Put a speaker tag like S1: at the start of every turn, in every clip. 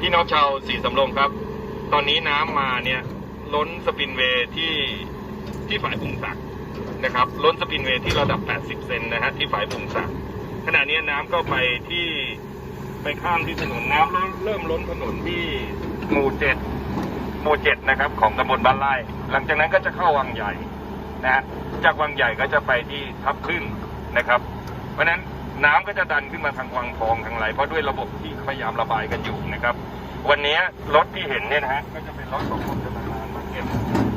S1: พี่น้องชาวสีสำโรงครับ ตอนนี้น้ำมาเนี่ยล้นสปินเวย์ที่ที่ฝ่ายปุงศักนะครับล้นสปินเวย์ที่ระดับ 80 เซนนะฮะที่ฝ่ายปุงศักขณะนี้น้ำก็ไปที่ไปข้ามที่ถนนน้ำเริ่มเริ่มล้นถนนที่หมู่เจ็ดหมู่เจ็ดนะครับ ของตำบลบ้านไร่ หลังจากนั้นก็จะเข้าวังใหญ่นะฮะจากวังใหญ่ก็จะไปที่ทับพึ่งนะครับ เพราะฉะนั้น น้ำก็จะดันขึ้นมาทางวังทองทางไหลเพราะด้วยระบบที่พยายามระบายกันอยู่นะครับ วันนี้รถที่เห็นเนี่ยนะฮะก็จะเป็นรถของกรมชลประทานมาเก็บ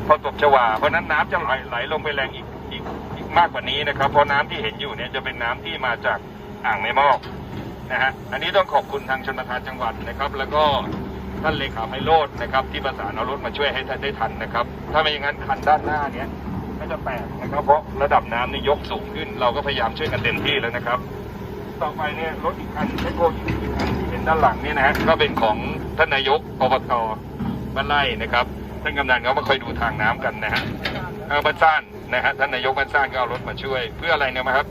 S1: พอตกชวาเพราะนั้นน้ำจะไหลไหลลงไปแรงอีกอีกอีกมากกว่านี้นะครับเพราะน้ำที่เห็นอยู่เนี่ยจะเป็นน้ำที่มาจากอ่างในมอกนะฮะอันนี้ต้องขอบคุณทางชนประทานจังหวัดนะครับ แล้วก็ท่านเลขาไพโรจน์นะครับ ที่ประสานเอารถมาช่วยให้ท่านได้ทันนะครับ ถ้าไม่อย่างนั้นคันด้านหน้าเนี้ยก็จะแตกนะครับเพราะระดับน้ำนี่ยกสูงขึ้น เราก็พยายามช่วยกันเต็มที่แล้วนะครับ ต่อไปเนี่ยรถอีกคันเทคโนโลยีอีกคันที่เห็นด้านหลังเนี่ยนะฮะก็เป็นของท่านนายกอบตบ้านไร่นะครับท่านกำนันเขามาคอยดูทางน้ำกันนะฮะเออบ้านซ่านนะฮะท่านนายกบ้านซ่านก็เอารถมาช่วย เพื่ออะไรเนี่ยนะครับ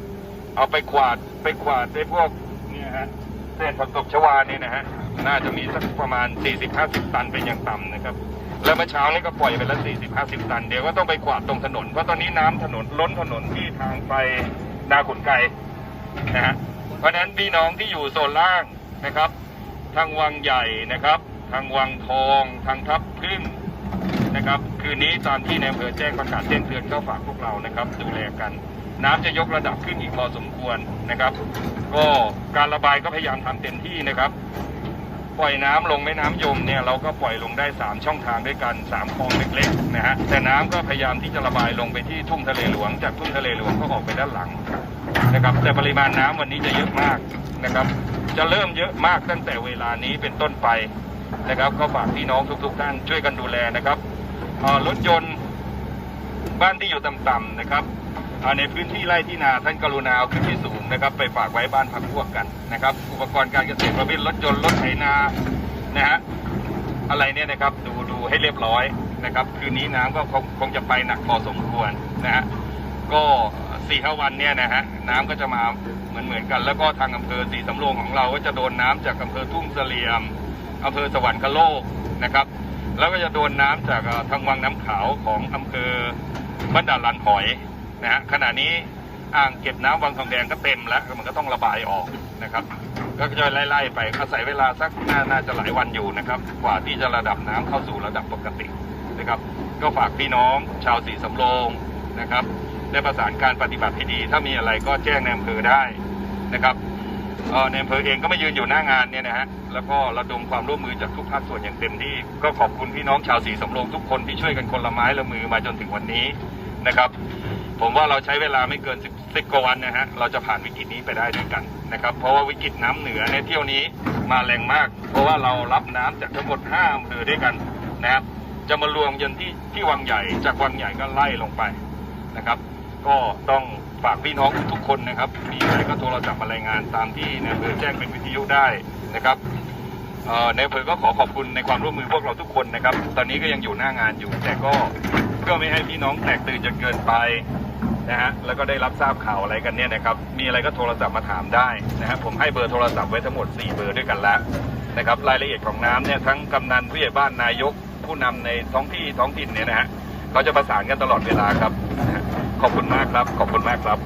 S1: เอาไปกวาดไปกวาดไอ้พวกเนี่ยฮะเศษผักตบชวาเนี่ยนะฮะน่าจะมีสักประมาณ 40-50 ตันเป็นอย่างต่ำนะครับแล้วเมื่อเช้านี้ก็ปล่อยไปแล้ว40-50 ตัน เดี๋ยวก็ต้องไปกวาดตรงถนน เพราะตอนนี้น้ำถนนล้นถนนที่ทางไปนาขุนไกรนะฮะ เพราะฉะนั้นพี่น้องที่อยู่โซนล่างนะครับ ทางวังใหญ่นะครับ ทางวังทอง ทางทับพึ่งนะครับ คืนนี้ตามที่ในอำเภอแจ้งประกาศแจ้งเตือนก็ฝากพวกเรานะครับ ดูแลกัน น้ำจะยกระดับขึ้นอีกพอสมควรนะครับ ก็การระบายก็พยายามทำเต็มที่นะครับ ปล่อยน้ำลงแม่น้ำยมเนี่ยเราก็ปล่อยลงได้ 3 ช่องทางด้วยกัน 3 คลองเล็กๆนะฮะแต่น้ำก็พยายามที่จะระบายลงไปที่ทุ่งทะเลหลวง จากทุ่งทะเลหลวงก็ออกไปด้านหลังนะครับแต่ปริมาณน้ำวันนี้จะเยอะมากนะครับ จะเริ่มเยอะมากตั้งแต่เวลานี้เป็นต้นไปนะครับก็ฝากพี่น้องทุกๆท่านช่วยกันดูแลนะครับรถยนต์บ้านที่อยู่ต่ำๆนะครับ ในพื้นที่ไร่ที่นาท่านกรุณาเอาขึ้นที่สูงนะครับ ไปฝากไว้บ้านพักพวกกันนะครับ อุปกรณ์การเกษตรประเภทรถยนต์รถไถนานะฮะอะไรเนี่ยนะครับดูดูให้เรียบร้อยนะครับ คืนนี้น้ำก็คงคงจะไปหนักพอสมควรนะฮะก็สี่ห้าวันเนี่ยนะฮะน้ำก็จะมาเหมือนเหมือนกัน แล้วก็ทางอำเภอสีสำโรงของเราก็จะโดนน้ำจากอำเภอทุ่งเสลี่ยมอำเภอสวรรคโลกนะครับ แล้วก็จะโดนน้ำจากทางวังน้ำขาวของอำเภอบ้านด่านลันหอย นะฮะขณะนี้อ่างเก็บน้ำวังทองแดงก็เต็มแล้วมันก็ต้องระบายออกนะครับ ก็จะไล่ๆไปอาศัยเวลาสักนาน่าจะหลายวันอยู่นะครับ กว่าที่จะระดับน้ำเข้าสู่ระดับปกตินะครับ ก็ฝากพี่น้องชาวสีสำโรงนะครับได้ประสานการปฏิบัติให้ดี ถ้ามีอะไรก็แจ้งในอำเภอได้นะครับเอ่อในอำเภอเองก็ไมายืนอยู่หน้างานเนี่ยนะฮะ แล้วก็ระดมความร่วมมือจากทุกภาคส่วนอย่างเต็มที่ ก็ขอบคุณพี่น้องชาวสีสำโรงทุกคนที่ช่วยกันคนละไม้ละมือมาจนถึงวันนี้นะครับ ผมว่าเราใช้เวลาไม่เกิน 10 10กว่าวันนะฮะ เราจะผ่านวิกฤตนี้ไปได้ด้วยกันนะครับ เพราะว่าวิกฤตน้ำเหนือในเที่ยวนี้มาแรงมาก เพราะว่าเรารับน้ำจากทั้งหมด5อำเภอด้วยกันนะครับ จะมารวมยันที่ที่วังใหญ่ จากวังใหญ่ก็ไล่ลงไปนะครับ ก็ต้องฝากพี่น้องทุกคนนะครับ มีอะไรก็โทรศัพท์มารายงานตามที่ในอำเภอแจ้งเป็นวิทยุได้นะครับเอ่อในอำเภอก็ขอขอบคุณในความร่วมมือพวกเราทุกคนนะครับ ตอนนี้ก็ยังอยู่หน้างานอยู่ แต่ก็ก็ไม่ให้พี่น้องแตกตื่นจนเกินไป นะฮะแล้วก็ได้รับทราบข่าวอะไรกันเนี่ยนะครับมีอะไรก็โทรศัพท์มาถามได้นะฮะผมให้เบอร์โทรศัพท์ไว้ทั้งหมด 4 เบอร์ด้วยกันแล้วนะครับรายละเอียดของน้ำเนี่ยทั้งกำนันผู้ใหญ่บ้านนายก ผู้นำในท้องที่ท้องถิ่นเนี่ยนะฮะเขาจะประสานกันตลอดเวลาครับ ขอบคุณมากครับ ขอบคุณมากครับ